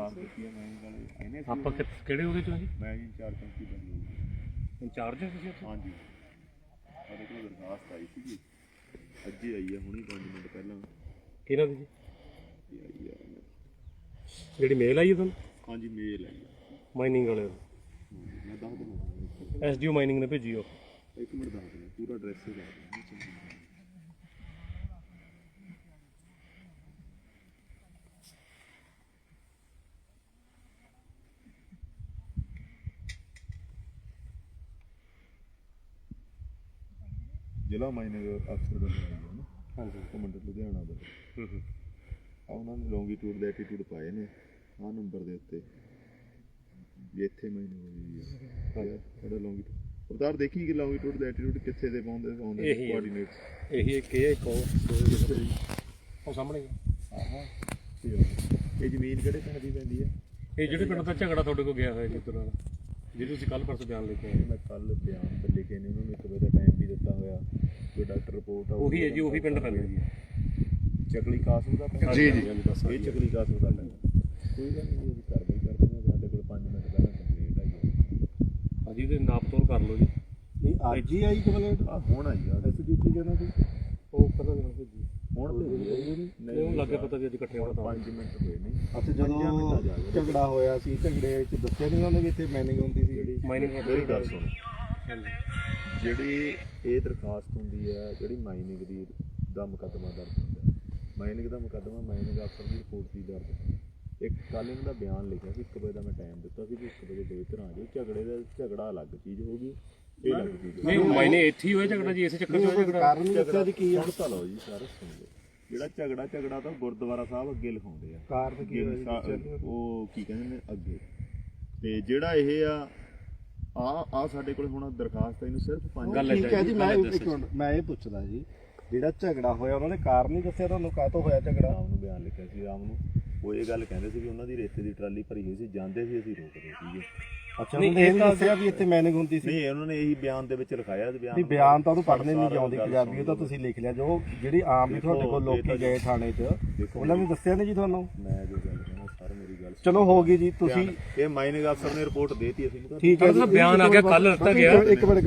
ਦਰਖਾਸਤ ਦਿੱਤੀ ਹੈ ਮੈਂ ਵਾਲੇ ਇਹਨੇ ਆਪਾਂ ਕਿ- ਕਿਹੜੇ ਉਹਦੇ ਚੋਂ ਜੀ? ਮੈਂ ਜੀ ਚਾਰ ਚੌਂਕੀ ਬੰਦੀ ਇੰਚਾਰਜ ਹੋ ਤੁਸੀਂ ਉੱਥੇ? ਹਾਂਜੀ। ਸਾਡੇ ਕੋਲ ਦਰਖਾਸਤ ਆਈ ਸੀਗੀ। ਅੱਜ ਹੀ ਆਈ ਹੈ ਹੁਣੀ 5 ਮਿੰਟ ਪਹਿਲਾਂ। ਕਿਹਨਾਂ ਦੀ ਜੀ? ਇਹ ਆਈ ਹੈ ਜਿਹੜੀ ਮੇਲ ਆਈ ਹੈ ਤੁਹਾਨੂੰ? ਹਾਂਜੀ ਮੇਲ ਆਈ ਹੈ ਮਾਈਨਿੰਗ ਵਾਲੇ ਮੈਂ ਦੱਸ ਦਿੰਦਾ। ਐਸਡੀਓ ਮਾਈਨਿੰਗ ਨੇ ਭੇਜੀ ਉਹ। ਇੱਕ ਮਿੰਟ ਦੱਸ ਦਿੰਦਾ ਪੂਰਾ ਐਡਰੈਸ ਹੀ ਦੱਸ ਦਿੰਦਾ। ਜ਼ਿਲ੍ਹਾ ਮਾਈਨਿੰਗ ਅਫਸਰ ਦਾ ਨਾਮ ਹੈ ਨਾ। ਹਾਂਜੀ। ਕਮੰਡਰ ਲੁਧਿਆਣਾ ਦਾ। ਹੂੰ ਹੂੰ। ਆ ਉਹਨਾਂ ਨੇ ਲੌਂਗੀਟਿਊਡ ਲੈਟੀਟਿਊਡ ਪਾਏ ਨੇ ਆ ਨੰਬਰ ਦੇ ਉੱਤੇ। ਵੀ ਇੱਥੇ ਮਾਈਨਿੰਗ ਹੋਈ ਹੈ ਇਹਦਾ ਲੌਂਗੀਟਿਊਡ ਉਤਾਰ ਦੇਖੀ ਕਿ ਲੌਂਗੀਟਿਊਡ ਲੈਟੀਟਿਊਡ ਕਿੱਥੇ ਦੇ ਪਾਉਂਦੇ ਪਾਉਂਦੇ। ਕੋਆਰਡੀਨੇਟਸ ਇਹੀ ਇੱਕ ਇਹ ਇੱਕ ਉਹ ਸਾਹਮਣੇ। ਆਹਾ। ਇਹ ਜ਼ਮੀਨ ਕਿਹੜੇ ਪਿੰਡ ਦੀ ਪੈਂਦੀ ਹੈ ਇਹ ਜਿਹੜੇ ਪਿੰਡ ਦਾ ਝਗੜਾ ਤੁਹਾਡੇ ਕੋਲ ਗਿਆ ਹੋਇਆ ਜੀ ਉੱਧਰ ਨਾਲ ਜਿਹਦੇ ਤੁਸੀਂ ਕੱਲ ਪਰਸੋਂ ਬਿਆਨ ਲੈ ਕੇ ਆਏ। ਮੈਂ ਕੱਲ ਬਿਆਨ ਤੇ ਲਿਖੇ ਨੇ ਉਹਨਾਂ ਨੂੰ ਇੱਕ ਵਜੇ ਦਾ ਟਾਈਮ ਦਿੱਤਾ ਹੋਇਆ ਕੋਈ ਡਾਕਟਰ ਰਿਪੋਰਟ ਆ ਉਹੀ ਹੈ ਜੀ ਉਹੀ ਪਿੰਡ ਪੈਂਦਾ। ਜੀ ਚਕਲੀ ਕਾਸੂ ਦਾ ਪਿੰਡ ਜੀ, ਜੀ, ਇਹ ਚਕਲੀ ਕਾਸੂ ਦਾ ਪਿੰਡ ਕੋਈ ਗੱਲ ਨਹੀਂ ਅਸੀਂ ਕਾਰਵਾਈ ਕਰਦੇ ਹਾਂ ਸਾਡੇ ਕੋਲ 5 ਮਿੰਟ ਪਹਿਲਾਂ ਕੰਪਲੀਟ ਆਈ ਹੈ ਹਾਂਜੀ ਤੇ ਨਾਪ ਤੋਲ ਕਰ ਲਓ ਜੀ। ਨਹੀਂ ਅੱਜ ਹੀ ਆਈ ਕੰਪਲੇਂਟ? ਆ ਹੁਣ ਆਈ ਆ। ਐਸਡੀਪੀ ਕਹਿੰਦਾ ਸੀ ਉਹ ਪਹਿਲਾਂ ਦਿਨ ਭੇਜੀ ਹੁਣ ਜੀ। ਨਹੀਂ। ਉਹ ਲੱਗੇ ਪਤਾ ਵੀ ਅੱਜ ਇਕੱਠੇ ਹੋਣਾ ਤਾਂ। 5 ਮਿੰਟ ਹੋਏ ਨਹੀਂ ਅੱਛਾ ਜਦੋਂ ਝਗੜਾ ਹੋਇਆ ਸੀ ਝਗੜੇ ਵਿੱਚ ਦੱਸਿਆ ਨਹੀਂ ਉਹਨੇ ਵੀ ਇੱਥੇ ਮੈਨਿੰਗ ਹੁੰਦੀ ਸੀ ਜਿਹੜੀ। ਮਾਈਨਿੰਗ ਮੇਰੀ ਗੱਲ ਸੁਣ। ਜਿਹੜੀ ਇਹ ਦਰਖਾਸਤ ਹੁੰਦੀ ਹੈ ਜਿਹੜੀ ਮਾਈਨਿੰਗ ਦੀ ਦਾ ਮੁਕੱਦਮਾ ਦਰਜ ਹੁੰਦਾ ਮਾਈਨਿੰਗ ਦਾ ਮੁਕੱਦਮਾ ਮਾਈਨਿੰਗ ਅਫਸਰ ਦੀ ਰਿਪੋਰਟ ਦੀ ਦਰਜ ਹੁੰਦਾ ਇੱਕ ਕੱਲ ਇਹਨਾਂ ਦਾ ਬਿਆਨ ਲਿਖਿਆ ਸੀ 1 ਵਜੇ ਦਾ ਮੈਂ ਟਾਈਮ ਦਿੱਤਾ ਸੀ ਕਿ 1 ਵਜੇ ਦੋ ਤਰ੍ਹਾਂ ਆ ਜਾਓ। ਝਗੜੇ ਦਾ ਝਗੜਾ ਅਲੱਗ ਚੀਜ਼ ਹੋਗੀ ਇਹ ਅਲੱਗ ਚੀਜ਼ ਹੋਊਗੀ। ਨਹੀਂ ਮਾਇਨੇ ਇੱਥੇ ਹੀ ਹੋਇਆ ਝਗੜਾ ਜੀ ਇਸੇ ਚੱਕਰ 'ਚ ਹੋਇਆ ਝਗੜਾ। ਕਾਰਨ ਨਹੀਂ ਦੱਸਿਆ ਜੀ ਕੀ ਆ? ਸੁਣ ਤਾਂ ਲਓ ਜੀ ਸਾਰੇ ਸੁਣ ਲਓ। ਜਿਹੜਾ ਝਗੜਾ ਝਗੜਾ ਤਾਂ ਗੁਰਦੁਆਰਾ ਸਾਹਿਬ ਅੱਗੇ ਲਿਖਾਉਂਦੇ ਆ। ਕਾਰਨ ਕੀ ਹੋਇਆ ਉਹ ਕੀ ਕਹਿੰਦੇ ਨੇ ਅੱਗੇ। ਤੇ ਜਿਹੜਾ ਇਹ ਆ ਆ ਆ ਸਾਡੇ ਕੋਲ ਹੁਣ ਦਰਖਾਸਤ ਇਹਨੂੰ ਸਿਰਫ ਪੰਜ ਗੱਲ ਠੀਕ ਹੈ ਜੀ ਮੈਂ ਇੱਕ ਮਿੰਟ ਮੈਂ ਇਹ ਪੁੱਛਦਾ ਜੀ ਜਿਹੜਾ ਝਗੜਾ ਹੋਇਆ ਉਹਨਾਂ ਨੇ ਕਾਰਨ ਨਹੀਂ ਦੱਸਿਆ ਤੁਹਾਨੂੰ ਕਾਹਤੋਂ ਹੋਇਆ ਝਗੜਾ? ਰਾਮ ਨੂੰ ਬਿਆਨ ਲਿਖਿਆ ਸੀ ਰਾਮ ਨੂੰ। ਉਹ ਇਹ ਗੱਲ ਕਹਿੰਦੇ ਸੀ ਵੀ ਉਹਨਾਂ ਦੀ ਰੇਤੇ ਦੀ ਟਰਾਲੀ ਭਰੀ ਹੋਈ ਸੀ ਜਾਂਦੇ ਸੀ ਅਸੀਂ ਰੋਕਦੇ ਸੀਗੇ। ਅੱਛਾ ਉਹਨੇ ਇਹ ਦੱਸਿਆ ਵੀ ਇੱਥੇ ਮੈਨਿੰਗ ਹੁੰਦੀ ਸੀ। ਨਹੀਂ ਉਹਨਾਂ ਨੇ ਇਹੀ ਬਿਆਨ ਦੇ ਵਿੱਚ ਲਿਖਾਇਆ ਬਿਆਨ ਨਹੀਂ ਬਿਆਨ ਤਾਂ ਉਹਨੂੰ ਪੜ੍ਹਨੇ ਨਹੀਂ ਆਉਂਦੀ ਪੰਜਾਬੀ ਉਹ ਤਾਂ ਤੁਸੀਂ ਲਿਖ ਲਿਆ ਜੋ ਜਿਹੜੀ ਆਮ ਵੀ ਤੁਹਾਡੇ ਕੋਲ ਲੋਕੀ ਗਏ ਥਾਣੇ 'ਚ ਉਹਨਾਂ ਨੇ ਦੱਸਿਆ ਨਹੀਂ ਜੀ ਤੁਹਾਨੂੰ? ਮੈਂ ਜੋ ਗੱਲ ਗੱਲ। ਚਲੋ ਹੋ ਗਈ ਜੀ ਤੁਸੀਂ ਇਹ ਮਾਈਨਿੰਗ ਅਫਸਰ ਨੇ ਰਿਪੋਰਟ ਦੇਤੀ ਅਸੀਂ। ਨੂੰ ਠੀਕ ਹੈ ਦਾ ਬਿਆਨ ਆ ਗਿਆ ਕੱਲ ਦਿੱਤਾ ਗਿਆ।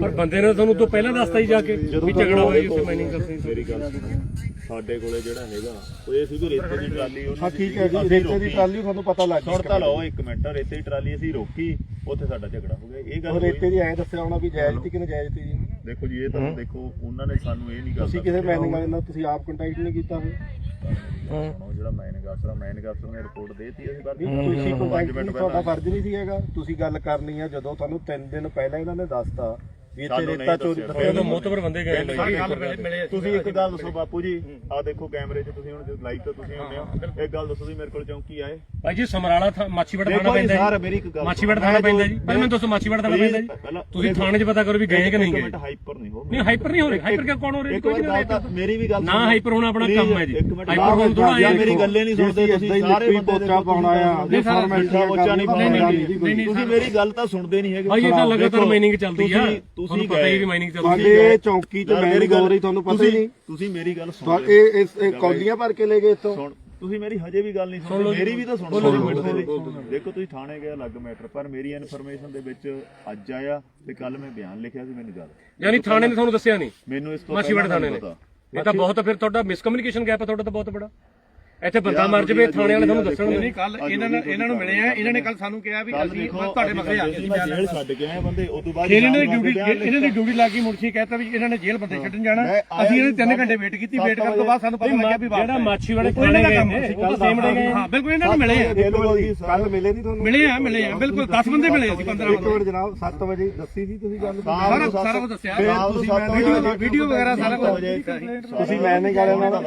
ਪਰ ਬੰਦੇ ਨੇ ਤੁਹਾਨੂੰ ਤੋਂ ਪਹਿਲਾਂ ਦੱਸਤਾ ਹੀ ਜਾ ਕੇ ਵੀ ਝਗੜਾ ਹੋਇਆ ਜੀ ਮਾਈਨਿੰਗ ਕਰਦੇ ਮੇਰੀ ਗੱਲ ਸੁਣੋ। ਸਾਡੇ ਕੋਲੇ ਜਿਹੜਾ ਹੈਗਾ ਉਹ ਇਹ ਸੀ ਵੀ ਰੇਤੇ ਦੀ ਟਰਾਲੀ ਉਹਨਾਂ ਹਾਂ ਠੀਕ ਹੈ ਜੀ ਅਸੀਂ ਰੇਤੇ ਦੀ ਰੋਕੀ। ਟਰਾਲੀ ਤੁਹਾਨੂੰ ਪਤਾ ਲੱਗ ਸੁਣ ਤਾਂ ਲਓ ਇੱਕ ਮਿੰਟ ਰੇਤੇ ਦੀ ਟਰਾਲੀ ਅਸੀਂ ਰੋਕੀ ਉੱਥੇ ਸਾਡਾ ਝਗੜਾ ਹੋ ਗਿਆ। ਇਹ ਗੱਲ ਉਹ। ਰੇਤੇ ਦੀ ਐਂ ਦੱਸਿਆ ਹੋਣਾ ਵੀ ਜਾਇਜ਼ ਸੀ ਕਿ ਨਜਾਇਜ਼ ਸੀ ਜੀ। ਦੇਖੋ ਜੀ ਇਹ ਤਾਂ ਦੇਖੋ ਉਹਨਾਂ ਨੇ ਸਾਨੂੰ ਇਹ ਨਹੀਂ ਗੱਲ ਤੁਸੀਂ ਕਿਸੇ ਵਾਲੇ ਨਾਲ ਤੁਸੀਂ ਆਪ ਕੰਟੈਕਟ ਨਹੀਂ ਕੀਤਾ ਫਿਰ? ਸੁਣੋ ਜਿਹੜਾ ਮਾਈਨਿੰਗ ਅਫਸਰ ਆ ਮਾਈਨਿੰਗ ਅਫਸਰ ਨੇ ਰਿਪੋਰਟ ਦੇਤੀ ਅਸੀਂ ਕਰ ਤੁਸੀਂ ਮਿੰਟ ਪਹਿਲਾਂ। ਫਰਜ਼ ਨਹੀਂ ਸੀ ਹੈਗਾ। ਤੁਸੀਂ ਗੱਲ ਕਰਨੀ ਆ ਜਦੋਂ ਤੁਹਾਨੂੰ 3 ਦਿਨ ਪਹਿਲਾਂ ਇਹਨਾਂ ਨੇ ਦੱਸਤਾ ਵੀ ਇੱਥੇ ਰੇਤਾ ਨਹੀਂ ਚੋਰੀ ਦੱਸਿਆ। ਦੱਸਿਆ ਉਹ ਤਾਂ ਮੋਤਬਰ ਬੰਦੇ ਗਏ ਨੇ ਜੀ। ਤੁਸੀਂ ਇੱਕ ਗੱਲ ਦੱਸੋ ਬਾਪੂ ਜੀ। ਆ ਦੇਖੋ ਕੈਮਰੇ 'ਚ ਤੁਸੀਂ ਹੁਣ ਲਾਈਵ ਤੇ ਤੁਸੀਂ ਹੁੰਦੇ ਹੋ। ਇੱਕ ਗੱਲ ਦੱਸੋ ਜੀ ਮੇਰੇ ਕੋਲ ਚੌਂਕੀ ਆਏ। ਭਾਈ ਜੀ ਸਮਰਾਲਾ ਥਾ- ਮਾਛੀਵਾੜਾ ਥਾਣਾ ਪੈਂਦਾ ਸਰ ਜੀ ਮੇਰੀ ਇੱਕ ਗੱਲ ਮਾਛੀਵਾੜਾ ਥਾਣਾ ਪੈਂਦਾ ਜੀ। ਪਹਿਲਾਂ ਮੈਨੂੰ ਦੱਸੋ ਮਾਛੀਵਾੜਾ ਥਾਣਾ ਪੈਂਦਾ ਜੀ। ਤੁਸੀਂ ਥਾਣੇ 'ਚ ਪਤਾ ਕਰੋ ਵੀ ਗਏ ਕਿ ਨਹੀਂ ਗਏ। ਹਾਈਪਰ ਨਹੀਂ ਹੋ ਨਹੀਂ ਹਾਈਪਰ ਨਹੀਂ ਹੋ ਰਹੇ। ਹਾਈਪਰ ਕਿਉਂ ਕੌਣ ਹੋ ਰਿਹਾ? ਗੱਲ ਤਾਂ ਮੇਰੀ ਵੀ ਗੱਲ ਨਾ। ਹਾਈਪਰ ਹੋਣਾ ਆਪਣਾ ਕੰਮ ਹੈ ਜੀ। ਹਾਈਪਰ ਹੋਣ ਥੋੜਾ ਆਇਆ ਮੇਰੀ ਗੱਲੇ ਨਹੀਂ ਸੁਣਦੇ ਤੁਸੀਂ ਸਾਰੇ ਬੰਦੇ ਪੋਚਾ ਪਾਉਣਾ ਆ ਨਹੀਂ ਸਰ, ਪੋਚਾ ਨਹੀਂ ਪਾਉਣਾ। ਨਹੀਂ ਕੋਈ। ਨਹੀਂ, ਤੁਸੀਂ ਮੇਰੀ ਗੱਲ ਤਾਂ ਸੁਣਦੇ ਨਹੀਂ ਹੈਗੇ ਭਾਈ ਇਹ ਤਾਂ ਲਗਾਤਾਰ ਮਾਈਨਿੰਗ ਚੱਲਦੀ ਆ ਤੁਸੀਂ- ਪਤਾ ਹੀ ਵੀ ਗਏ। ਮਾਈਨਿੰਗ ਚੱਲਦੀ ਸਾਡੇ ਚੌਂਕੀ 'ਚ ਯਾਰ ਮੈਨਿੰਗ ਹੋ ਰਹੀ ਤੁਹਾਨੂੰ ਪਤਾ ਹੀ ਨਹੀਂ। ਤੁਸੀਂ ਮੇਰੀ ਗੱਲ ਸੁਣ ਲਓ। ਇਹ ਇਸ ਇਹ ਕੌਲੀਆਂ ਭਰ ਕੇ ਲੈ ਗਏ ਇੱਥੋਂ। ਸੁਣ ਤੁਸੀਂ ਮੇਰੀ ਹਜੇ ਵੀ ਗੱਲ ਨਹੀਂ ਸੁਣ। ਮੇਰੀ ਵੀ ਤਾਂ ਸੁਣ ਬੋਲੋ ਜੀ, ਲਓ। ਦੇਖੋ ਤੁਸੀਂ ਥਾਣੇ ਗਏ ਅਲੱਗ ਮੈਟਰ ਪਰ ਮੇਰੀ ਇਨਫੋਰਮੇਸ਼ਨ ਦੇ ਵਿੱਚ ਅੱਜ ਆਇਆ ਤੇ ਕੱਲ ਮੈਂ ਬਿਆਨ ਲਿਖਿਆ ਸੀ ਮੈਨੂੰ ਯਾਦ ਯਾਨੀ ਥਾਣੇ ਨੇ ਤੁਹਾਨੂੰ ਦੱਸਿਆ ਨਹੀਂ। ਮੈਨੂੰ ਇਸ ਤੋਂ ਮਾਛੀਵਾੜਾ ਥਾਣੇ ਨੇ। ਪਤਾ। ਇਹ ਤਾਂ ਬਹੁਤ ਫਿਰ ਤੁਹਾਡਾ ਮਿਸਕਮਿਊਨੀਕੇਸ਼ਨ ਗੈਪ ਹੈ ਤੁਹਾਡਾ ਤਾਂ ਬਹੁਤ ਬੜਾ ਇੱਥੇ ਬੰਦਾ ਮਰ ਜਵੇ ਥਾਣੇ ਵਾਲੇ ਤੁਹਾਨੂੰ ਦੱਸਣਗੇ। ਨਹੀਂ ਕੱਲ ਇਹਨਾਂ ਨੇ ਇਹਨਾਂ ਨੂੰ ਮਿਲੇ ਆ ਇਹਨਾਂ ਨੇ ਕੱਲ ਸਾਨੂੰ ਕਿਹਾ ਵੀ ਅਸੀਂ ਤੁਹਾਡੇ ਮਸਲੇ ਆ ਗਏ ਮੈਂ ਜੇਲ੍ਹ ਛੱਡ ਕੇ ਆਇਆ ਬੰਦੇ ਉਸ ਤੋਂ ਬਾਅਦ ਇਹਨਾਂ ਨੇ ਨੂੰ ਡਿਊਟੀ ਇਹਨਾਂ ਦੀ ਡਿਊਟੀ ਲੱਗੀ ਮੁਰਸ਼ੀ ਕਹਿੰਦਾ ਵੀ ਇਹਨਾਂ ਨੇ ਜੇਲ੍ਹ ਬੰਦੇ ਛੱਡਣ ਜਾਣਾ। ਮੈਂ ਅਸੀਂ ਇਹਨੇ ਜੀ 3 ਘੰਟੇ ਵੇਟ ਕੀਤੀ ਵੇਟ ਕਰਨ ਤੋਂ ਬਾਅਦ ਸਾਨੂੰ ਪਤਾ ਲੱਗਿਆ ਵੀ ਜਿਹੜਾ ਉਹ ਇਹਨਾਂ ਥਾਣੇ ਦਾ ਗਏ ਕੰਮ ਨੇ ਸੀ, ਉਹ ਸੇਮ ਡੇ ਗਏ। ਹਾਂ ਬਿਲਕੁਲ ਇਹਨਾਂ ਨੂੰ ਮਿਲੇ ਆ। ਕੱਲ ਮਿਲੇ ਨਹੀਂ ਤੁਹਾਨੂੰ? ਮਿਲੇ ਆ ਮਿਲੇ ਆ ਬਿਲਕੁਲ 10 ਬੰਦੇ ਮਿਲੇ ਅਸੀਂ 15 ਇੱਕ ਮਿੰਟ ਜਨਾਬ 7 ਵਜੇ ਦੱਸੀ ਸੀ ਤੁਸੀਂ ਗੱਲ? ਸਾਰਾ ਸਾਰਾ ਕੁਝ ਦੱਸਿਆ। ਤੁਸੀਂ ਵੀਡੀਓ ਵੀਡੀਓ ਵਗੈਰਾ ਸਾਰਾ ਕੁਝ ਤੁਸੀਂ ਮੈਨਿੰਗ ਵਾਲਿਆਂ ਨਾਲ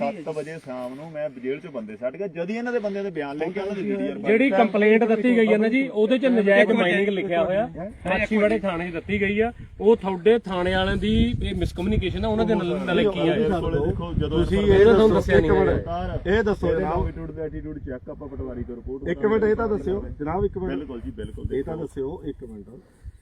7 ਵਜੇ ਸ਼ਾਮ ਨੂੰ ਮੈਂ ਜੇਲ੍ਹ ਚੋਂ ਬੰਦੇ ਛੱਡ ਗਿਆ ਜਦ ਹੀ ਇਹਨਾਂ ਦੇ ਬੰਦਿਆਂ ਦੇ ਬਿਆਨ ਲੈ ਕੇ ਉਹਨਾਂ ਦੀ ਵੀਡੀਓ ਜਿਹੜੀ ਕੰਪਲੇਂਟ ਦਿੱਤੀ ਗਈ ਹੈ ਨਾ ਜੀ ਉਹਦੇ 'ਚ ਨਜਾਇਜ਼ ਮਾਈਨਿੰਗ ਲਿਖਿਆ ਹੋਇਆ। ਮਾਛੀਵਾੜੇ ਥਾਣੇ 'ਚ ਦਿੱਤੀ ਗਈ ਆ। ਉਹ ਤੁਹਾਡੇ ਥਾਣੇ ਵਾਲਿਆਂ ਦੀ ਇਹ ਮਿਸਕਮਿਊਨੀਕੇਸ਼ਨ ਆ ਉਹਨਾਂ ਦੇ ਨਾਲ ਆ। ਇਹ। ਦੇਖੋ ਜਦੋਂ ਤੁਸੀਂ ਇਹ ਤੁਹਾਨੂੰ ਦੱਸੋ ਦੱਸਿਆ ਨਹੀਂ ਇਹ ਦੱਸੋ ਜਨਾਬ। ਐਟੀਟਿਊਡ ਦਾ ਐਟੀਟਿਊਡ ਚੈੱਕ ਆਪਾਂ ਪਟਵਾਰੀ ਤੋਂ ਰਿਪੋਰਟ ਇੱਕ ਮਿੰਟ ਇਹ ਤਾਂ ਦੱਸਿਓ। ਜਨਾਬ ਇੱਕ ਮਿੰਟ। ਬਿਲਕੁਲ ਜੀ ਬਿਲਕੁਲ ਇਹ ਤਾਂ ਦੱਸਿਓ ਇੱਕ ਮਿੰਟ।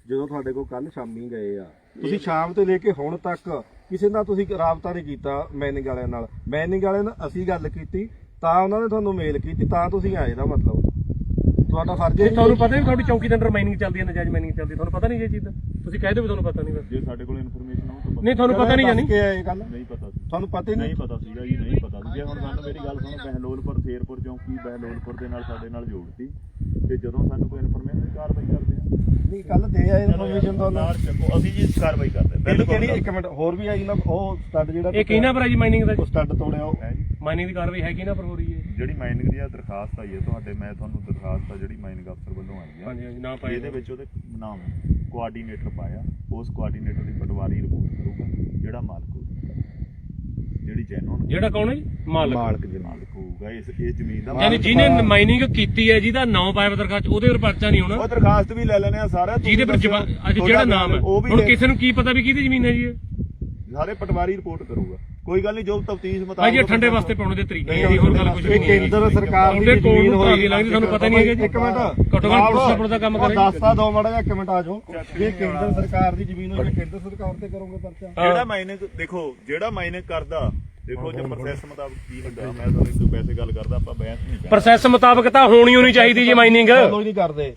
ਜਦੋਂ ਤੁਹਾਡੇ ਕੋਲ ਕੱਲ ਸ਼ਾਮੀ ਗਏ ਆ ਤੁਸੀਂ ਸ਼ਾਮ ਤੋਂ ਲੈ ਕੇ ਹੁਣ ਤੱਕ ਕਿਸੇ ਨਾਲ ਤੁਸੀਂ ਰਾਬਤਾ ਨਹੀਂ ਕੀਤਾ ਮੈਨਿੰਗ ਵਾਲਿਆਂ ਨਾਲ। ਮੈਨਿੰਗ ਵਾਲਿਆਂ ਨਾਲ ਅਸੀਂ ਗੱਲ ਕੀਤੀ ਤਾਂ ਉਹਨਾਂ ਨੇ ਤੁਹਾਨੂੰ ਮੇਲ ਕੀਤੀ ਤਾਂ ਤੁਸੀਂ ਆਏ ਦਾ ਮਤਲਬ। ਤੁਹਾਡਾ ਫਰਜ਼ ਹੈ ਤੁਹਾਨੂੰ ਪਤਾ ਵੀ ਤੁਹਾਡੀ ਚੌਕੀ ਦੇ ਅੰਦਰ ਮਾਈਨਿੰਗ ਚੱਲਦੀ ਹੈ ਨਜਾਇਜ਼ ਮਾਈਨਿੰਗ ਚੱਲਦੀ ਤੁਹਾਨੂੰ ਪਤਾ ਨਹੀਂ ਇਹ ਚੀਜ਼ ਦਾ? ਤੁਸੀਂ ਕਹਿ ਦਿਓ ਤੁਹਾਨੂੰ ਪਤਾ ਨਹੀਂ ਬਸ। ਜੇ ਸਾਡੇ ਕੋਲ ਇਨਫੋਰਮੇਸ਼ਨ ਹੋ ਤਾਂ ਨਹੀਂ ਤੁਹਾਨੂੰ ਪਤਾ ਨਹੀਂ ਜਾਨੀ ਕਿ ਇਹ ਗੱਲ ਨਹੀਂ ਪਤਾ ਸੀ। ਤੁਹਾਨੂੰ ਪਤਾ ਹੀ ਨਹੀਂ। ਨਹੀਂ ਪਤਾ ਸੀਗਾ ਜੀ ਨਹੀਂ ਪਤਾ ਸੀ। ਜੇ ਹੁਣ ਸਾਨੂੰ ਮੇਰੀ ਗੱਲ ਸੁਣੋ ਬਹਿਲੋਲਪੁਰ ਫੇਰਪੁਰ ਚੌਂਕੀ ਬਹਿਲੋਲਪੁਰ ਦੇ ਨਾਲ ਸਾਡੇ ਨਾਲ ਜੋੜਤੀ। ਤੇ ਜਦੋਂ ਸਾਨੂੰ ਕੋਈ ਇਨਫੋਰਮੇਸ਼ਨ ਕਾਰਵਾਈ ਕਰਦੇ ਨਹੀਂ ਕੱਲ ਦੇ ਆਏ ਇਨਫੋਰਮੇਸ਼ਨ ਤੋਂ ਨਾਲ ਚੱਕੋ। ਅਸੀਂ ਜੀ ਕਾਰਵਾਈ ਕਰਦੇ ਬਿਲਕੁਲ ਕਿਹੜੀ ਇੱਕ ਮਿੰਟ ਹੋਰ ਵੀ ਆਈ ਨਾ ਉਹ ਸਟੱਡ ਜਿਹੜਾ ਇਹ ਕਿਹਨਾਂ ਪਰ ਹੈ ਜੀ ਮਾਈਨਿੰਗ ਦਾ ਉਹ ਸਟੱਡ ਤੋੜਿਆ ਉਹ। ਹੈ ਜੀ। ਮਾਈਨਿੰਗ ਦੀ ਕਾਰਵਾਈ ਹੈ ਕਿਹਨਾਂ ਪਰ ਹੋ ਰਹੀ ਹੈ। ਜਿਹੜੀ ਮਾਈਨਿੰਗ ਦੀ ਆ ਦਰਖਾਸਤ ਆਈ ਹੈ ਤੁਹਾਡੇ ਮੈਂ ਤੁਹਾਨੂੰ ਦਰਖਾਸਤ ਆ ਜਿਹੜੀ ਮਾਈਨਿੰਗ ਅਫਸਰ ਵੱਲੋਂ ਆਈ ਹੈ। ਹਾਂਜੀ ਹਾਂਜੀ ਨਾ ਪਾਏ ਇਹਦੇ ਵਿੱਚ ਉਹਦੇ ਨਾਮ ਕੋਆਰਡੀਨੇਟਰ ਪਾਇਆ। ਉਸ ਕੋਆਰਡੀਨੇਟਰ ਦੀ ਪਟਵਾਰੀ ਰਿਪੋਰਟ ਕਰੂਗਾ ਜਿਹੜਾ ਮਾਲਕ ਜਿਹੜੀ ਜੈਨੂਨ ਜਿਹੜਾ ਕੌਣ ਹੈ ਜੀ? ਮਾਲਕ। ਮਾਲਕ ਜੀ ਮਾਲਕ ਹੋਊਗਾ। ਇਸ ਇਹ ਜ਼ਮੀਨ ਦਾ ਯਾਨੀ ਜਿਹਨੇ ਮਾਈਨਿੰਗ ਕੀਤੀ ਹੈ ਜਿਹਦਾ ਨਾਮ ਪਾਇਆ ਦਰਖਾਸਤ ਉਹਦੇ ਉੱਪਰ ਪਰਚਾ ਨਹੀਂ ਹੋਣਾ। ਉਹ ਦਰਖਾਸਤ ਵੀ ਲੈ ਲੈਣੇ ਆ ਸਾਰਾ ਜਿਹਦੇ ਪਰ ਜਵਾ- ਅੱਜ ਜਿਹੜਾ ਨਾਮ ਹੈ। ਉਹ ਵੀ ਹੁਣ ਲੈ- ਕਿਸੇ ਨੂੰ ਕੀ ਪਤਾ ਵੀ ਕਿਹਦੀ ਜ਼ਮੀਨ ਹੈ ਜੀ ਇਹ? ਸਾਰੇ ਪਟਵਾਰੀ ਰਿਪੋਰਟ ਕਰੂਗਾ। ਕੋਈ ਗੱਲ ਨਹੀਂ ਜੋ ਤਫਤੀਸ਼ ਮੁਤਾਬਕ ਭਾਈ ਜੀ ਠੰਡੇ ਵਾਸਤੇ ਪਾਉਣ ਦੇ ਤਰੀਕੇ ਜੀ ਹੋਰ ਗੱਲ ਕੁਝ ਇਹ ਨਹੀਂ ਹੈ ਕੇਂਦਰ ਸਰਕਾਰ ਦੀ ਜ਼ਮੀਨ ਨੂੰ ਹੋਈ ਲੱਗਦੀ ਤੁਹਾਨੂੰ ਪਤਾ ਨਹੀਂ ਹੈਗਾ ਜੀ। ਇੱਕ ਮਿੰਟ। ਘੱਟੋ ਘੱਟ ਪੁਲਿਸ ਪੁਲਿਸ ਦਾ ਕੰਮ ਕਰੇ। ਦੱਸਤਾ ਦੋ ਮੜਾ ਜਿਹਾ ਇੱਕ ਮਿੰਟ ਆ ਜਾਓ। ਇਹ ਕੇਂਦਰ ਸਰਕਾਰ ਦੀ ਜ਼ਮੀਨ ਹੋਈ ਕੇਂਦਰ ਸਰਕਾਰ ਤੇ ਕਰੋਗੇ ਪਰਚਾ? ਜਿਹੜਾ ਮਾਈਨਿੰਗ ਦੇਖੋ ਜਿਹੜਾ ਮਾਈਨਿੰਗ ਕਰਦਾ ਦੇਖੋ ਜੇ ਪ੍ਰੋਸੈਸ ਮੁਤਾਬਕ ਕੀ ਹੁੰਦਾ ਮੈਂ ਤੁਹਾਨੂੰ ਇੱਕ ਦੋ ਪੈਸੇ ਗੱਲ ਕਰਦਾ ਆਪਾਂ ਬਹਿਸ ਨਹੀਂ ਕਰਦਾ। ਪ੍ਰੋਸੈਸ ਮੁਤਾਬਕ ਤਾਂ ਹੋਣੀ ਹੋਣੀ ਚਾਹੀਦੀ ਜੀ ਮਾਈਨਿੰਗ ਹੀ ਨਹੀਂ ਕਰਦੇ।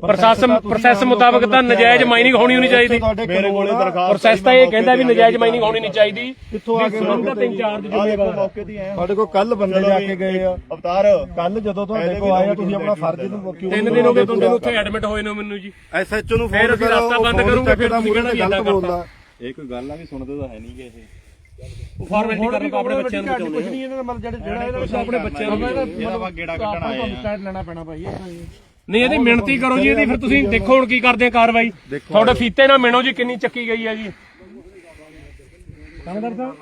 ਪ੍ਰੋਸੈਸ ਪ੍ਰੋਸੈਸ ਮੁਤਾਬਕ ਤਾਂ ਨਜਾਇਜ਼ ਮਾਈਨਿੰਗ ਹੋਣੀ ਹੋਣੀ ਚਾਹੀਦੀ। ਮੇਰੇ ਕੋਲੇ ਦਰਖਾਸਤ ਪ੍ਰੋਸੈਸ ਤਾਂ ਇਹ ਕਹਿੰਦਾ ਵੀ ਨਜਾਇਜ਼ ਮਾਈਨਿੰਗ ਹੋਣੀ ਨਹੀਂ ਚਾਹੀਦੀ। ਕਿੱਥੋਂ ਆ ਕੇ ਸੰਬੰਧਤ ਇੰਚਾਰਜ ਆ ਦੇਖੋ ਜ਼ਿੰਮੇਵਾਰ ਮੌਕੇ ਦੀ ਆਏ ਤੁਹਾਡੇ ਕੋਲ ਕੱਲ ਬੰਦੇ ਜਾ ਕੇ ਗਏ ਆ। ਅਵਤਾਰ ਕੱਲ ਜਦੋਂ ਤੁਹਾਡੇ ਕੋਲ ਆਏ ਆ ਤੁਸੀਂ ਆਪਣਾ ਫਰਜ਼ ਨੂੰ ਕਿਉਂ ਤਿੰਨ ਦਿਨ ਹੋ ਗਏ ਬੰਦੇ ਨੂੰ ਉੱਥੇ ਐਡਮਿਟ ਹੋਏ ਨੇ ਮੈਨੂੰ ਜੀ। ਐਸਐਚਓ ਨੂੰ ਫਿਰ ਅਸੀਂ ਰਸਤਾ ਬੰਦ ਕਰੂੰਗੇ, ਫਿਰ ਤੁਸੀਂ ਕਹਿਣਾ ਵੀ ਬੋਲਦਾ। ਇਹ ਕੋਈ ਗੱਲ ਆ ਵੀ ਸੁਣਦੇ ਤਾਂ ਹੈ ਨਹੀਂ ਗੇ ਇਹ। ਉਹ ਫਾਰਮੈਲਿਟੀ ਕਰਨ ਆਪਾਂ ਆਪਣੇ ਬੱਚਿਆਂ ਨੂੰ ਬਚਾਉਣੇ ਨਹੀਂ ਇਹਨਾਂ ਦਾ ਮਤਲਬ ਜਿਹੜੇ ਜਿਹੜਾ ਇਹਨਾਂ ਆਪਣੇ ਬੱਚਿਆਂ ਨੂੰ ਗੇੜਾ ਕੱਢਣ ਆਏ ਆ। ਸਟੈਂਡ ਲੈਣਾ ਪੈਣਾ ਭਾਈ ਨਹੀਂ ਇਹਦੀ ਮਿਹਨਤੀ ਕਰੋ ਜੀ ਇਹਦੀ ਫਿਰ ਤੁਸੀਂ ਦੇਖੋ ਹੁਣ ਕੀ ਕਰਦੇ ਆ ਕਾਰਵਾਈ। ਤੁਹਾਡੇ ਫੀਤੇ ਨਾਲ ਮਿਣੋ ਜੀ ਕਿੰਨੀ ਚੱਕੀ ਗਈ ਹੈ ਜੀ। ਥਾਣੇਦਾਰ ਸਾਹਿਬ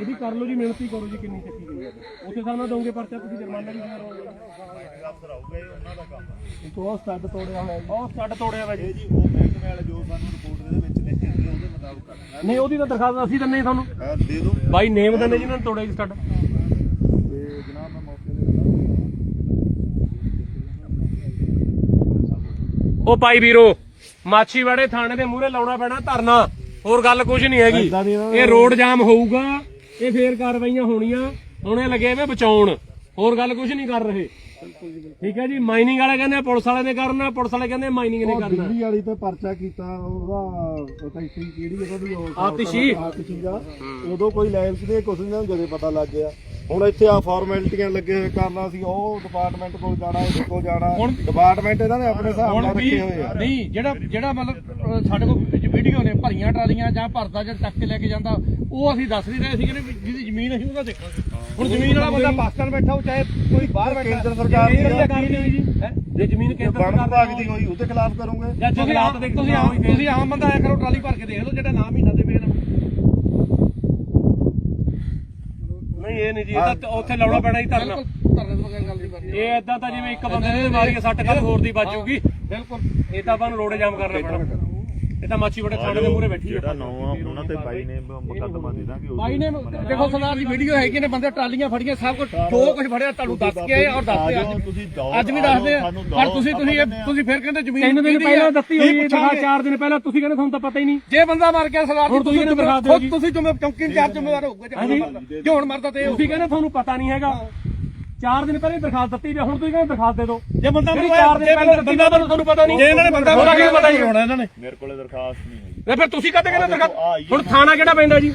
ਇਹਦੀ ਕਰ ਲਓ ਜੀ ਮਿਹਨਤੀ ਕਰੋ ਜੀ ਕਿੰਨੀ ਚੱਕੀ ਗਈ ਹੈ ਉੱਥੇ ਸਾਨੂੰ ਦੋਗੇ ਪਰਚਾ ਤੁਸੀਂ ਜੁਰਮਾਨਾ ਵੀ ਦੇਣਾ ਤੋਂ ਉਹ ਸਟੱਡ ਤੋੜਿਆ ਹੋਇਆ ਉਹ ਸੱਟ ਤੋੜਿਆ ਵਾ ਜੀ। ਜੀ ਉਹ ਮਹਿਕਮੇ ਵਾਲੇ ਜੋ ਸਾਨੂੰ ਰਿਪੋਰਟ ਦੇ ਵਿੱਚ ਲਿਖੇ ਸੀ ਉਹਦੇ ਮੁਤਾਬਕ ਕਰਨਾ। ਨਹੀਂ ਉਹਦੀ ਤਾਂ ਦਰਖਾਸਤ ਅਸੀਂ ਦਿੰਨੇ ਤੁਹਾਨੂੰ। ਹੈ ਦੇ ਦਿਓ। ਬਾਈ ਨੇਮ ਦਿੰਨੇ ਜਿਹਨਾਂ ਨੇ ਤੋੜਿਆ ਜੀ ਸਟੱਡ ਤੇ ਜਨਾਬ ਮੈਂ ਮੌਕੇ ਤੇ ਉਹ ਭਾਈ ਵੀਰੋ ਮਾਛੀਵਾੜੇ ਥਾਣੇ ਦੇ ਮੂਹਰੇ ਲਾਉਣਾ ਪੈਣਾ ਧਰਨਾ ਹੋਰ ਗੱਲ ਕੁਝ ਨਹੀਂ ਹੈਗੀ। ਇਹ ਰੋਡ ਜਾਮ ਹੋਊਗਾ ਇਹ ਫੇਰ ਕਾਰਵਾਈਆਂ ਹੋਣੀਆਂ ਹੁਣੇ ਲੱਗੇ ਵੇ ਬਚਾਉਣ। ਹੋਰ ਗੱਲ ਕੁਝ ਨਹੀਂ ਕਰ ਰਹੇ। ਠੀਕ ਹੈ ਜੀ ਮਾਈਨਿੰਗ ਵਾਲੇ ਕਹਿੰਦੇ ਪੁਲਿਸ ਵਾਲੇ ਨੇ ਕਰਨਾ ਪੁਲਿਸ ਵਾਲੇ ਕਹਿੰਦੇ ਮਾਈਨਿੰਗ ਨੇ ਕਰਨਾ। ਦਿੱਲੀ ਵਾਲੀ ਤੇ ਪਰਚਾ ਕੀਤਾ ਉਹਦਾ ਪਤਾ ਹੀ ਸੀ ਕਿਹੜੀ ਜਗ੍ਹਾ ਦੀ ਉਹ ਆਤਿਸ਼ੀ। ਆਤਿਸ਼ੀ ਦਾ ਉਦੋਂ ਕੋਈ ਲੈਂਸ ਦੇ ਕੁਛ ਨਹੀਂ ਜਦੋਂ ਪਤਾ ਲੱਗ ਗਿਆ। ਹੁਣ ਇੱਥੇ ਆ ਫਾਰਮੈਲਿਟੀਆਂ ਲੱਗੇ ਹੋਏ ਕਰਨਾ ਸੀ ਉਹ ਡਿਪਾਰਟਮੈਂਟ ਕੋਲ ਜਾਣਾ ਇਹਦੇ ਕੋਲ ਜਾਣਾ। ਡਿਪਾਰਟਮੈਂਟ ਇਹਨਾਂ ਨੇ ਆਪਣੇ ਹਿਸਾਬ ਨਾਲ ਰੱਖੇ ਹੋਏ ਆ। ਨਹੀਂ ਜਿਹੜਾ ਜਿਹੜਾ ਮਤਲਬ ਅਹ ਸਾਡੇ ਕੋਲ ਵਿੱਚ ਵੀਡੀਓ ਨੇ ਭਰੀਆਂ ਟਰਾਲੀਆਂ ਜਾਂ ਭਰਦਾ ਜਾਂ ਚੱਕ ਕੇ ਲੈ ਕੇ ਜਾਂਦਾ ਉਹ ਅਸੀਂ ਦੱਸ ਨਹੀਂ ਰਹੇ ਸੀ ਕਿ ਜਿਹਦੀ ਜ਼ਮੀਨ ਅਸੀਂ ਉਹਦਾ ਦੇਖਾਂਗੇ। ਹੁਣ ਜ਼ਮੀਨ ਵਾਲਾ ਬੰਦਾ ਪਾਕਿਸਤਾਨ ਬੈਠਾ ਉਹ ਚਾਹੇ ਕੋਈ ਬਾਹਰ ਬੈਠਾ ਕੇਂਦਰ ਸਰਕਾਰ ਦੀ ਜੀ ਜ਼ਮੀਨ ਕੇਂਦਰ ਸਰਕਾਰ ਦੀ ਹੋਈ ਉਹਦੇ ਖਿਲਾਫ ਕਰੋਗੇ? ਜਾਂ ਤੁਸੀਂ ਜੰਗਲਾਤ ਆਮ ਦੇ ਤੁਸੀਂ ਆਮ ਤੁਸੀਂ ਆਮ ਬੰਦਾ ਆਇਆ ਕਰੋ ਟਰਾਲੀ ਭਰ ਕੇ ਦੇਖ ਲਓ ਜਿਹੜਾ ਨਾ ਮਹੀਨਾ ਦੇ ਵੇਖ ਨਹੀਂ ਇਹ ਨਹੀਂ ਜੀ ਇਹ ਤਾਂ ਉੱਥੇ ਲਾਉਣਾ ਪੈਣਾ ਹੀ ਧਰਨਾ। ਇਹ ਇਦਾਂ ਤਾਂ ਜਿਵੇਂ ਇੱਕ ਬੰਦੇ ਨੇ ਮਾਰੀ ਸੱਟ ਕੱਲ ਹੋਰ ਦੀ ਵੱਜੂਗੀ ਬਿਲਕੁਲ। ਇਹ ਤਾਂ ਆਪਾਂ ਨੂੰ ਰੋੜੇ ਜਾਮ ਕਰਨਾ ਪੈਣਾ। ਇਹ ਤਾਂ ਮਾਛੀ ਬੜੇ ਥਾਣੇ ਦੇ ਮੂਹਰੇ ਬੈਠੀ ਜਿਹੜਾ ਹੈ ਨੌ ਆ ਉਹਨਾਂ ਤੇ ਬਾਈ ਨੇ ਮੁਕੱਦਮਾ ਦੇ ਦਾਂਗੇ ਉਹ ਬਾਈ ਨੇ ਦੇਖੋ ਸਰਦਾਰ ਦੀ ਵੀਡੀਓ ਹੈਗੀ ਨੇ ਬੰਦੇ ਟਰਾਲੀਆਂ ਫੜੀਆਂ ਸਭ ਕੁਝ ਜੋ ਕੁਝ ਫੜਿਆ ਤੁਹਾਨੂੰ ਦੱਸ ਕੇ ਆਏ ਔਰ ਦੱਸਦੇ ਅੱਜ ਤੁਸੀਂ ਅੱਜ ਵੀ ਦੱਸਦੇ ਆ। ਪਰ ਤੁਸੀਂ ਤੁਸੀਂ ਇਹ- ਤੁਸੀਂ ਫਿਰ ਕਹਿੰਦੇ ਜ਼ਮੀਨ ਤਿੰਨ ਦਿਨ ਪਹਿਲਾਂ ਕੀ ਹੋਈ ਹੈ ਪੁੱਛਾਂਗੇ? ਚਾਰ ਦਿਨ ਪਹਿਲਾਂ ਤੁਸੀਂ ਕਹਿੰਦੇ ਤੁਹਾਨੂੰ ਤਾਂ ਪਤਾ ਹੀ ਨਹੀਂ। ਜੇ ਬੰਦਾ ਮਰ ਗਿਆ ਸਰਦਾਰ ਜੀ ਤੁਸੀਂ ਇਹਨੂੰ ਦਿਖਾ ਦਿਓ ਖੁਦ ਜੀ। ਤੁਸੀਂ ਜਿਵੇਂ ਚੌਕੀ ਇੰਚਾਰਜ ਜ਼ਿੰਮੇਵਾਰ ਹੋਊਗਾ ਜੇ ਹੁਣ ਮਰਦਾ ਤੇ ਤੁਸੀਂ ਕਹਿੰਦੇ ਤੁਹਾਨੂੰ ਪਤਾ ਨਹੀਂ ਹੈਗਾ। ਚਾਰ ਦਿਨ ਪਹਿਲਾਂ ਹੀ ਦਰਖਾਸਤ ਦਿੱਤੀ ਵੀ ਹੁਣ ਤੁਸੀਂ ਕਹਿੰਦੇ ਦਰਖਾਸਤ ਦੇ ਦਿਓ। ਜੇ ਬੰਦਾ ਜਿਹੜੀ ਚਾਰ ਦਿਨ ਪਹਿਲਾਂ ਦਿੱਤੀ ਨਾ ਤੁਹਾਨੂੰ ਪਤਾ ਨਹੀਂ। ਜੇ ਇਹਨਾਂ ਨੇ ਬੰਦਾ ਉਹਦਾ ਕਿਹਨੂੰ ਪਤਾ ਜੀ ਹੋਣਾ ਇਹਨਾਂ ਨੇ? ਮੇਰੇ ਕੋਲੇ ਦਰਖਾਸਤ ਨਹੀਂ ਹੈਗੀ। ਤੇ ਫਿਰ ਤੁਸੀਂ ਕਹਤੇ ਕਹਿੰਦੇ ਦਰਖਾਸਤ? ਹੁਣ ਥਾਣਾ ਕਿਹੜਾ ਪੈਂਦਾ ਜੀ?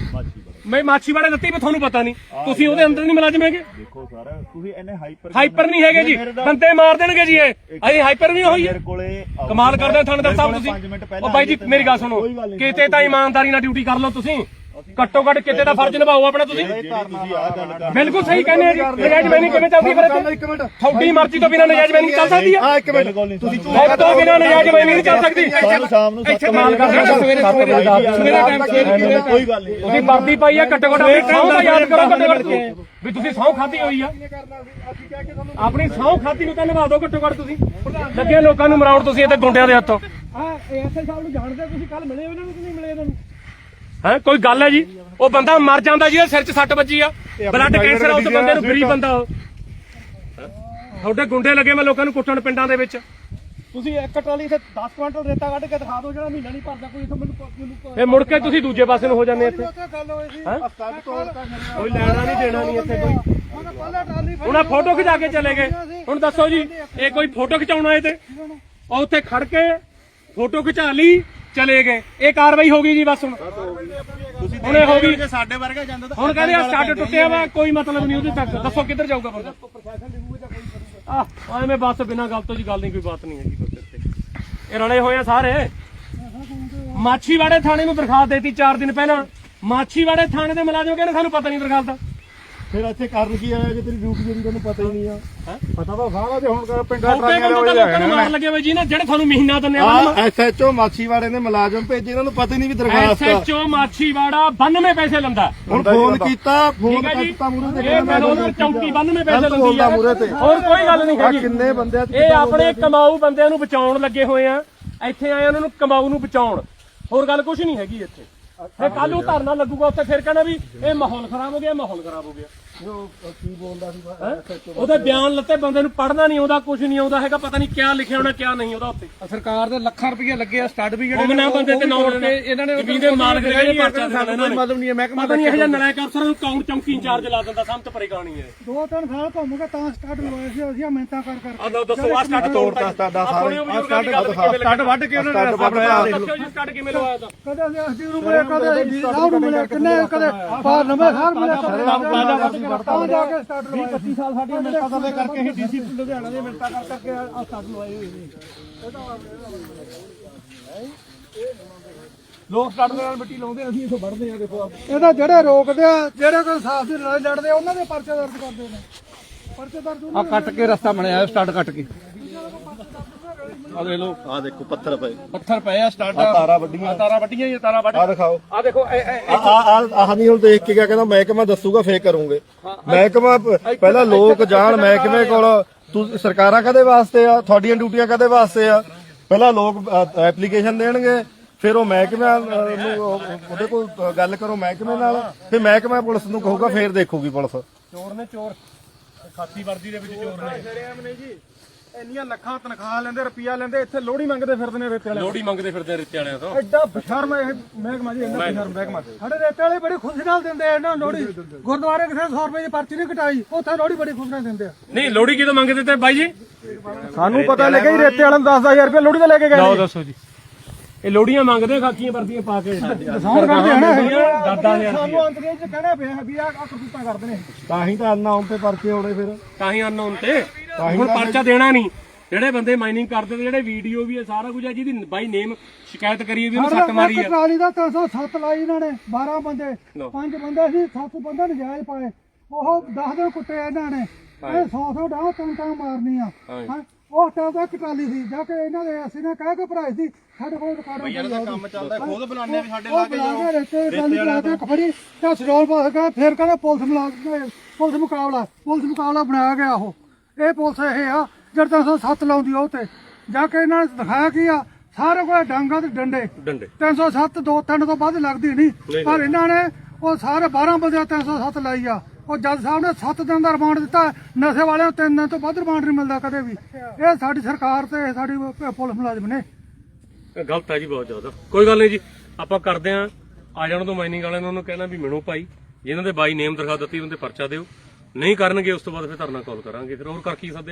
ਮੈਂ ਮਾਛੀਵਾੜੇ ਦਿੱਤੀ ਵੀ ਤੁਹਾਨੂੰ ਪਤਾ ਨਹੀਂ। ਤੁਸੀਂ ਉਹਦੇ ਅੰਦਰ ਨਹੀਂ ਮੁਲਾਜ਼ਮ ਹੈਗੇ? ਦੇਖੋ ਸਾਰਾ ਤੁਸੀਂ ਇਹਨੇ ਹਾਈਪਰ ਹਾਈਪਰ ਨਹੀਂ ਹੈਗੇ ਜੀ। ਬੰਦੇ ਮਾਰ ਦੇਣਗੇ ਜੀ ਇਹ। ਅਸੀਂ ਹਾਈਪਰ ਨਹੀਂ ਹੋਈ ਮੇਰੇ ਕੋਲੇ ਕਮਾਲ ਕਰਦੇ ਥਾਣੇਦਾਰ ਸਾਹਿਬ ਤੁਸੀਂ। ਉਹ ਬਾਈ ਜੀ ਮੇਰੀ ਗੱਲ ਸੁਣੋ। ਕਿਤੇ ਤਾਂ ਇਮਾਨਦਾਰੀ ਨਾਲ ਡਿਊਟੀ ਕਰ ਲਓ ਤੁਸੀਂ। ਘੱਟੋ ਘੱਟ ਕਿਤੇ ਦਾ ਫਰਜ਼ ਨਿਭਾਓ ਆਪਣਾ ਤੁਸੀਂ। ਬਿਲਕੁਲ ਸਹੀ ਕਹਿੰਦੇ ਆ ਜੀ। ਨਜਾਇਜ਼ ਮੈਨਿੰਗ ਕਿਵੇਂ ਚੱਲਦੀ ਫਿਰ ਇੱਥੇ? ਤੁਹਾਡੀ ਮਰਜ਼ੀ ਤੋਂ ਬਿਨਾਂ ਨਜਾਇਜ਼ ਮੈਨਿੰਗ ਚੱਲ ਸਕਦੀ ਆ। ਆ ਇੱਕ ਮਿੰਟ। ਤੁਸੀਂ ਤੁਹਾਡੇ ਤੋਂ ਬਿਨਾਂ ਨਜਾਇਜ਼ ਮੈਨਿੰਗ ਨਹੀਂ ਚੱਲ ਸਕਦੀ। ਸਾਨੂੰ ਸ਼ਾਮ ਨੂੰ ਇੱਥੇ ਕਮਾਲ ਕਰਦੇ ਹੋ। ਸਵੇਰੇ ਸਵੇਰੇ ਸਵੇਰੇ ਟਾਈਮ ਸਵੇਰੇ ਕੋਈ ਗੱਲ ਨਹੀਂ। ਤੁਸੀਂ ਵਰਦੀ ਪਾਈ ਆ ਘੱਟੋ ਘੱਟ ਆਪਣੀ ਦਾ ਯਾਦ ਕਰੋ ਘੱਟੋ ਘੱਟ। ਵੀ ਤੁਸੀਂ ਸਹੁੰ ਖਾਧੀ ਹੋਈ ਆ। ਆਪਣੀ ਸਹੁੰ ਖਾਧੀ ਨੂੰ ਤਾਂ ਨਿਭਾ ਦਿਓ ਘੱਟੋ ਘੱਟ ਤੁਸੀਂ। ਲੱਗੇ ਲੋਕਾਂ ਨੂੰ ਮਰਾਉਣ ਤੁਸੀਂ ਇੱਥੇ ਗੁੰਡਿਆਂ ਦੇ ਹੱਥੋਂ। ਆ ਐਸਆਈ ਸਾਹਿਬ ਨੂੰ ਜਾਣਦੇ ਹੋ ਤੁਸੀਂ ਕੱਲ ਮਿਲੇ ਉਹਨਾਂ ਨੂੰ ਕਿ ਨਹੀਂ ਮਿਲੇ ਇਹਨਾਂ ਨੂੰ? ਹੈ ਕੋਈ ਗੱਲ ਹੈ ਜੀ? ਉਹ ਬੰਦਾ ਮਰ ਜਾਂਦਾ ਜੀ ਸਿਰ 'ਚ ਸੱਟ ਵੱਜੀ ਆ। ਬਲੱਡ ਕੈਂਸਰ ਆ ਉਸ ਬੰਦੇ ਨੂੰ ਗਰੀਬ ਬੰਦਾ ਉਹ। ਤੁਹਾਡੇ ਗੁੰਡੇ ਲੱਗੇ ਮੈਂ ਲੋਕਾਂ ਨੂੰ ਕੁੱਟਣ ਪਿੰਡਾਂ ਦੇ ਵਿੱਚ। ਤੁਸੀਂ ਇੱਕ ਟਰਾਲੀ ਤੇ 10 ਕੁਇੰਟਲ ਰੇਤਾ ਕੱਢ ਕੇ ਦਿਖਾ ਦਿਓ ਜਿਹੜਾ ਮਹੀਨਾ ਨਹੀਂ ਭਰਦਾ ਕੋਈ ਇਥੋਂ ਮੈਨੂੰ ਇਹ ਮੁੜ ਕੇ ਤੁਸੀਂ ਦੂਜੇ ਪਾਸੇ ਨੂੰ ਹੋ ਜਾਂਦੇ ਇੱਥੇ। ਕੋਈ ਲੈਣਾ ਨਹੀਂ ਦੇਣਾ ਨਹੀਂ ਇੱਥੇ ਕੋਈ। ਹੁਣ ਫੋਟੋ ਖਿਚਾ ਕੇ ਚਲੇ ਗਏ। ਹੁਣ ਦੱਸੋ ਜੀ ਇਹ ਕੋਈ ਫੋਟੋ ਖਿਚਾਉਣ ਆਏ ਤੇ? ਉਹ ਉੱਥੇ ਖੜ ਕੇ ਫੋਟੋ ਖਿਚਾ ਲਈ। ਚਲੇ ਗਏ। ਇਹ ਕਾਰਵਾਈ ਹੋ ਗਈ ਜੀ ਬਸ ਹੁਣ। ਹੁਣ ਇਹ ਹੋ ਗਈ। ਸਾਡੇ ਵਰਗਾ ਜਾਂਦਾ ਹੁਣ ਕਹਿੰਦੇ ਆ ਸਟੱਡ ਟੁੱਟਿਆ ਵਾ, ਕੋਈ ਮਤਲਬ ਨਹੀਂ ਉਹਦੇ ਤੱਕ। ਦੱਸੋ ਕਿੱਧਰ ਜਾਊਗਾ ਬੰਦਾ? ਆ ਐਵੇਂ ਬਸ ਬਿਨਾਂ ਗੱਲ ਤੋਂ ਜੀ ਗੱਲ ਨਹੀਂ, ਕੋਈ ਬਾਤ ਨਹੀਂ ਹੈਗੀ ਬਸ ਇੱਥੇ। ਇਹ ਰਲੇ ਹੋਏ ਆ ਸਾਰੇ। ਮਾਛੀਵਾੜੇ ਥਾਣੇ ਨੂੰ ਦਰਖਾਸਤ ਦੇਤੀ 4 ਦਿਨ ਪਹਿਲਾਂ। ਮਾਛੀਵਾੜੇ ਥਾਣੇ ਦੇ ਮੁਲਾਜ਼ਮ ਕਹਿੰਦੇ ਸਾਨੂੰ ਪਤਾ ਨਹੀਂ ਦਰਖਾਸਤ ਦਾ। ਫਿਰ ਇੱਥੇ ਕਰਨ ਕੀ ਆਇਆ ਜੇ ਤੇਰੀ ਡਿਊਟੀ ਜਿਹੜੀ ਤੈਨੂੰ ਪਤਾ ਹੀ ਨਹੀਂ ਆ? ਪਤਾ ਤਾਂ ਸਾਰਾ ਤੇ ਹੁਣ ਕਰ ਪਿੰਡਾਂ ਛੋਟੇ ਬੰਦੇ ਤਾਂ ਲੋਕਾਂ ਨੂੰ ਮਾਰ ਲੱਗੇ ਹੋਏ ਜੀ ਨਾ ਜਿਹੜੇ ਤੁਹਾਨੂੰ ਮਹੀਨਾ ਦਿੰਦੇ ਆ ਆ ਐਸਐਚਓ ਮਾਛੀਵਾੜੇ ਨੇ ਮੁਲਾਜ਼ਮ ਭੇਜੇ ਇਹਨਾਂ ਨੂੰ ਪਤਾ ਹੀ ਨਹੀਂ ਵੀ ਦਰਖਾਸਤ ਆ। ਐਸਐਚਓ ਮਾਛੀਵਾੜਾ 92 ਪੈਸੇ ਲੰਦਾ। ਹੁਣ ਫੋਨ ਕੀਤਾ ਫੋਨ ਹੈ ਕੀਤਾ ਮੂਰੇ ਤੇ ਇਹ ਮੈਨੂੰ ਉਹਨੂੰ ਚੌਂਕੀ 92 ਪੈਸੇ ਲੰਦੀ ਆ। ਹੋਰ ਕੋਈ ਗੱਲ ਨਹੀਂ ਹੈਗੀ। ਕਿੰਨੇ ਬੰਦੇ ਆ ਇਹ ਆਪਣੇ ਕਮਾਊ ਬੰਦਿਆਂ ਨੂੰ ਬਚਾਉਣ ਲੱਗੇ ਹੋਏ ਆ। ਇੱਥੇ ਆਏ ਉਹਨਾਂ ਨੂੰ ਕਮਾਊ ਨੂੰ ਬਚਾਉਣ। ਹੋਰ ਗੱਲ ਕੁਝ ਨਹੀਂ ਹੈਗੀ ਇੱਥੇ। ਫੇ ਕੱਲ ਨੂੰ ਧਰਨਾ ਲੱਗੂਗਾ, ਉੱਥੇ ਫਿਰ ਕਹਿਣਾ ਵੀ ਇਹ ਮਾਹੌਲ ਖਰਾਬ ਹੋ ਗਿਆ, ਮਾਹੌਲ ਖਰਾਬ ਹੋ ਗਿਆ। ਕੀ ਬੋਲਦਾ ਸੀ ਹੈਂ? ਉਹਦੇ ਬਿਆਨ ਲੱਤੇ ਬੰਦੇ ਨੂੰ ਪੜਨਾ ਨਹੀਂ ਆਉਂਦਾ ਕੁਝ ਨਹੀਂ ਆਉਂਦਾ ਹੈਗਾ ਪਤਾ ਨਹੀਂ ਕਿਆ ਲਿਖਿਆ ਹੋਣਾ ਕਿਆ ਨਹੀਂ ਉਹਦਾ ਉੱਤੇ। ਸਰਕਾਰ ਦੇ ਲੱਖਾਂ ਰੁਪਏ ਲੱਗੇ ਆ ਸਟੱਡ ਵੀ ਉਹ ਨਾ ਬੰਦੇ ਤੇ ਨੌ ਕੇ ਇਹਨਾਂ ਨੇ ਜ਼ਮੀਨ ਦੇ ਮਾਲਕ ਦੇ ਕਹਿੰਦੇ ਪਰਚਾ ਦੇਣਾ ਇਹਨਾਂ ਨੇ। ਮਤਲਬ ਨਹੀਂ ਹੈ ਮਹਿਕਮਾ ਪਤਾ ਨਹੀਂ ਇਹ ਜਿਹਾ ਨਲਾਇਕ ਅਫਸਰ ਨੂੰ ਕੌਣ ਚੌਂਕੀ ਇੰਚਾਰਜ ਲਾ ਦਿੰਦਾ ਸਮਝ ਪਰੇਸ਼ਾਨੀ ਹੈ ਦੋ ਤਿੰਨ ਸਾਲ ਘੁੰਮ ਕੇ ਤਾਂ ਸਟਾਰਟ ਲਵਾਏ ਸੀ ਅਸੀਂ ਮਿਹਨਤਾਂ ਕਰ ਕਰ ਆ ਲਓ ਦੱਸੋ ਆ ਸਟਾਰਟ ਤੋੜਤਾ ਸਾਡਾ ਸਾਰੇ ਆ ਸਟੱਡ ਸਟੱਡ ਵੱਢ ਕੇ ਉਹਨਾਂ ਨੇ ਰਸਤਾ ਬਣਾਇਆ ਦੇਖ ਸਟਾਰਟ ਕਿਵੇਂ ਲਵਾਇਆ ਤਾਂ ਕਦੇ ਅਸੀਂ ਅਸਦੀ ਨੂੰ ਮਿਲੇ ਕਦੇ ਡੀ ਸਾਹਿਬ ਨੂੰ ਮਿਲੇ ਕਿੰਨੇ ਕਦੇ ਬਾਹਰ ਨਵੇਂ ਸਾਲ ਮਿਲੇ ਕਦੇ ਤਾਂ ਜਾ ਕੇ ਸਟਾਰਟ ਲਵਾਏ 25 ਸਾਲ ਸਾਡੀਆਂ ਮਿਹਨਤਾਂ ਕਰਦੇ ਕਰਕੇ ਅਸੀਂ ਡੀਸੀ ਲੁਧਿਆਣਾ ਦੇ ਮਿਹਨਤਾਂ ਕਰ ਕਰਕੇ ਆ ਸਟਾਰਟ ਲਵਾਏ ਹੋਏ ਨੇ ਲੋਕ ਸਟੱਡ ਦੇ ਨਾਲ ਮਿੱਟੀ ਲਾਉਂਦੇ ਅਸੀਂ ਇਥੋਂ ਵੱਢਦੇ ਆ ਦੇਖੋ ਇਹਦਾ ਜਿਹੜੇ ਰੋਕਦੇ ਆ ਜਿਹੜੇ ਕੋਈ ਸਾਫ਼ ਦੀ ਲੜਾਈ ਲੜਦੇ ਉਹਨਾਂ ਦੇ ਪਰਚੇ ਦਰਜ ਕਰਦੇ ਨੇ ਪਰਚੇ ਦਰਜ ਆ ਕੱਟ ਕੇ ਰਸਤਾ ਬਣਾਇਆ ਸਟੱਡ ਕੱਟ ਕੇ ਆ ਦੇਖ ਲਓ। ਆ ਦੇਖੋ ਪੱਥਰ ਪਏ। ਪੱਥਰ ਪਏ ਆ ਸਟੱਡ ਆ। ਤਾਰਾਂ ਵੱਡੀਆਂ। ਤਾਰਾਂ ਵੱਡੀਆਂ ਹੀ ਤਾਰਾਂ ਵੱਢ। ਆ ਦਿਖਾਓ। ਆ ਦੇਖੋ ਇਹ- ਇਹ- ਆ ਆ ਆ- ਆਹ ਨਹੀਂ ਹੁਣ ਦੇਖ ਕੇ ਗਿਆ ਕਹਿੰਦਾ ਮਹਿਕਮਾ ਦੱਸੂਗਾ ਫੇਰ ਕਰੂੰਗੇ। ਮਹਿਕਮਾ ਪ- ਪਹਿਲਾਂ ਲੋਕ ਜਾਣ ਮਹਿਕਮੇ ਕੋਲ ਤੁਸੀਂ ਸਰਕਾਰਾਂ ਕਦੇ ਵਾਸਤੇ ਆ? ਤੁਹਾਡੀਆਂ ਡਿਊਟੀਆਂ ਕਦੇ ਵਾਸਤੇ ਆ? ਪਹਿਲਾਂ ਲੋਕ ਐਪਲੀਕੇਸ਼ਨ ਦੇਣਗੇ ਫਿਰ ਉਹ ਮਹਿਕਮੇ ਨੂੰ ਉਹ- ਉਹਦੇ ਕੋਲ ਗੱਲ ਕਰੋ ਮਹਿਕਮੇ ਨਾਲ। ਫਿਰ ਮਹਿਕਮਾ ਪੁਲਿਸ ਨੂੰ ਕਹੂਗਾ ਫੇਰ ਦੇਖੂਗੀ ਪੁਲਿਸ। ਚੋਰ ਨੇ ਚੋਰ। ਖਾਤੀ ਵਰਦੀ ਦੇ ਵਿੱਚ ਚੋਰ ਨੇ। ਇੰਨੀਆਂ ਲੱਖਾਂ ਤਨਖਾਹ ਲੈਂਦੇ ਰੁਪਿਆ ਲੈਂਦੇ ਇੱਥੇ ਲੋੜੀ ਮੰਗਦੇ ਫਿਰਦੇ ਨੇ ਰੇਤੇ ਵਾਲੇ। ਲੋੜੀ ਮੰਗਦੇ ਫਿਰਦੇ ਆ ਰਿੱਤੇ ਵਾਲਿਆਂ ਤੋਂ। ਐਡਾ ਬਸ਼ਰਮ ਇਹ ਮਹਿਕਮਾ ਜੀ ਇੰਨਾ ਬਸ਼ਰਮ ਮਹਿਕਮਾ। ਸਾਡੇ ਰੇਤੇ ਵਾਲੇ ਬੜੀ ਖੁਸ਼ੀ ਨਾਲ ਦਿੰਦੇ ਆ ਇਹਨਾਂ ਨੂੰ ਲੋੜੀ ਗੁਰਦੁਆਰੇ ਕਿਸੇ 100 ਰੁਪਏ ਦੀ ਪਰਚੀ ਨਹੀਂ ਕਟਾਈ ਉੱਥੇ ਲੋੜੀ ਬੜੀ ਖੁਸ਼ੀ ਨਾਲ ਦਿੰਦੇ ਆ। ਨਹੀਂ ਲੋੜੀ ਕਿਦੋਂ ਮੰਗਦੇ ਤੇ ਬਾਈ ਜੀ? ਸਾਨੂੰ ਪਤਾ ਲੱਗਿਆ ਜੀ ਰੇਤੇ ਵਾਲਿਆਂ ਨੂੰ 10000 ਰੁਪਏ ਲੋੜੀ ਤੇ ਲੈ ਕੇ ਲਓ ਦੱਸੋ ਜੀ। ਇਹ ਲੋੜੀਆਂ ਮੰਗਦੇ ਖਾਕੀਆਂ ਵਰਦੀਆਂ ਪਾ ਕੇ। ਸੌਣ ਕਰਦੇ ਹਨ ਦਾਦਾ ਹਜ਼ਾਰ ਸਾਨੂੰ ਅੰਗਰੇਜ਼ ਚ ਕਹਿਣਾ ਪਿਆ ਵੀ ਆ ਕਰਤੂਤਾਂ ਕਰਦੇ ਨੇ। ਤਾਂ ਹੀ ਤਾਂ ਅੰਨਾ ਤੇ ਪਰਚੇ ਆਉਣੇ ਫਿਰ। ਤਾਂ ਹੀ ਅਨਨੋਨ ਤੇ। ਹੁਣ ਪਰਚਾ ਦੇਣਾ ਨਹੀਂ। ਜਿਹੜੇ ਬੰਦੇ ਮਾਈਨਿੰਗ ਕਰਦੇ ਤੇ ਜਿਹੜੇ ਵੀਡੀਓ ਵੀ ਸਾਰਾ ਕੁਝ ਹੈ ਜਿਹਦੀ ਬਾਈ ਨੇਮ ਸ਼ਿਕਾਇਤ ਕਰੀ ਵੀ ਉਹਨੂੰ ਸੱਟ ਮਾਰੀ ਹੈ ਟਰਾਲੀ ਦਾ 307 ਲਾਈ ਇਹਨਾਂ ਨੇ 12 ਬੰਦੇ। ਪੰਜ ਬੰਦੇ ਸੀ 7 ਬੰਦੇ ਨਜਾਇਜ਼ ਪਾਏ। ਉਹ 10 ਦਿਨ ਕੁੱਟੇ ਇਹਨਾਂ ਨੇ। ਇਹ 100 100 ਡਾਹ ਤਾਂ ਤਾਂ ਮਾਰਨੀਆਂ। ਹੈਂ। ਉਹ ਟਾਂ ਦਾ ਟਰਾਲੀ ਸੀ ਜਾ ਕੇ ਇਹਨਾਂ ਦੇ ਅਸੀਂ ਨੇ ਕਹਿ ਕੇ ਭਰਾਈ ਸੀ ਸਾਡੇ ਕੋਲ ਰਿਕਾਰਡ ਦਾ ਕੰਮ ਚੱਲਦਾ ਖੁਦ ਬੁਲਾਣੇ ਵੀ ਸਾਡੇ ਲਾਗੇ ਜਾਓ। ਰੇਤੇ ਟਰਾਲੀ ਲਾ ਕੇ ਖੜੀ ਤਾਂ ਸਰੋਲ ਪਾਸ ਗਿਆ ਫਿਰ ਕਹਿੰਦਾ ਪੁਲਿਸ ਮੁਲਾਜ਼ਮ ਪੁਲਿਸ ਮੁਕਾਬਲਾ ਪੁਲਿਸ ਮੁਕਾਬਲਾ ਬਣਾਇਆ ਗਿਆ ਉਹ। ਇਹ ਪੁਲਿਸ ਇਹ ਆ ਜਿਹੜਾ 307 ਲਾਉਂਦੀ ਆ ਉਹ ਤੇ ਜਾ ਕੇ ਇਹਨਾਂ ਨੇ ਦਿਖਾਇਆ ਕੀ ਆ ਸਾਰੇ ਕੋਲ ਡਾਂਗਾ ਤੇ ਡੰਡੇ। ਡੰਡੇ। 307 ਦੋ ਤਿੰਨ ਤੋਂ ਵੱਧ ਲੱਗਦੀ ਨਹੀਂ। ਪਰ ਇਹਨਾਂ ਨੇ ਉਹ ਸਾਰੇ 12 ਬੰਦੇ 307 ਲਾਈ ਆ। ਉਹ ਜੱਜ ਸਾਹਿਬ ਨੇ 7 ਦਿਨ ਦਾ ਰਿਮਾਂਡ ਦਿੱਤਾ। ਨਸ਼ੇ ਵਾਲਿਆਂ ਨੂੰ 3 ਦਿਨ ਤੋਂ ਵੱਧ ਰਿਮਾਂਡ ਨਹੀਂ ਮਿਲਦਾ ਕਦੇ ਵੀ। ਇਹ ਸਾਡੀ ਸਰਕਾਰ ਤੇ ਸਾਡੀ ਪੁਲਿਸ ਮੁਲਾਜ਼ਮ ਨੇ। ਇਹ ਗਲਤ ਹੈ ਜੀ ਬਹੁਤ ਜ਼ਿਆਦਾ। ਕੋਈ ਗੱਲ ਨਹੀਂ ਜੀ ਆਪਾਂ ਕਰਦੇ ਆਂ। ਆ ਜਾਣ ਤੋਂ ਮਾਈਨਿੰਗ ਵਾਲਿਆਂ ਨੂੰ ਉਹਨੂੰ ਕਹਿਣਾ ਵੀ ਮਿਣੋ ਭਾਈ। ਜਿਨ੍ਹਾਂ ਦੇ ਬਾਈ ਨੇਮ ਦਿਖਾ ਦਿੱਤੀ ਉਹਨਾਂ ਤੇ ਪਰਚਾ ਦਿਓ। ਨਹੀਂ ਕਰਨਗੇ ਉਸ ਤੋਂ ਬਾਅਦ ਫਿਰ ਧਰਨਾ ਕਾਲ ਕਰਾਂਗੇ। ਫਿਰ ਹੋਰ ਕਰ ਕੀ ਸਕਦੇ?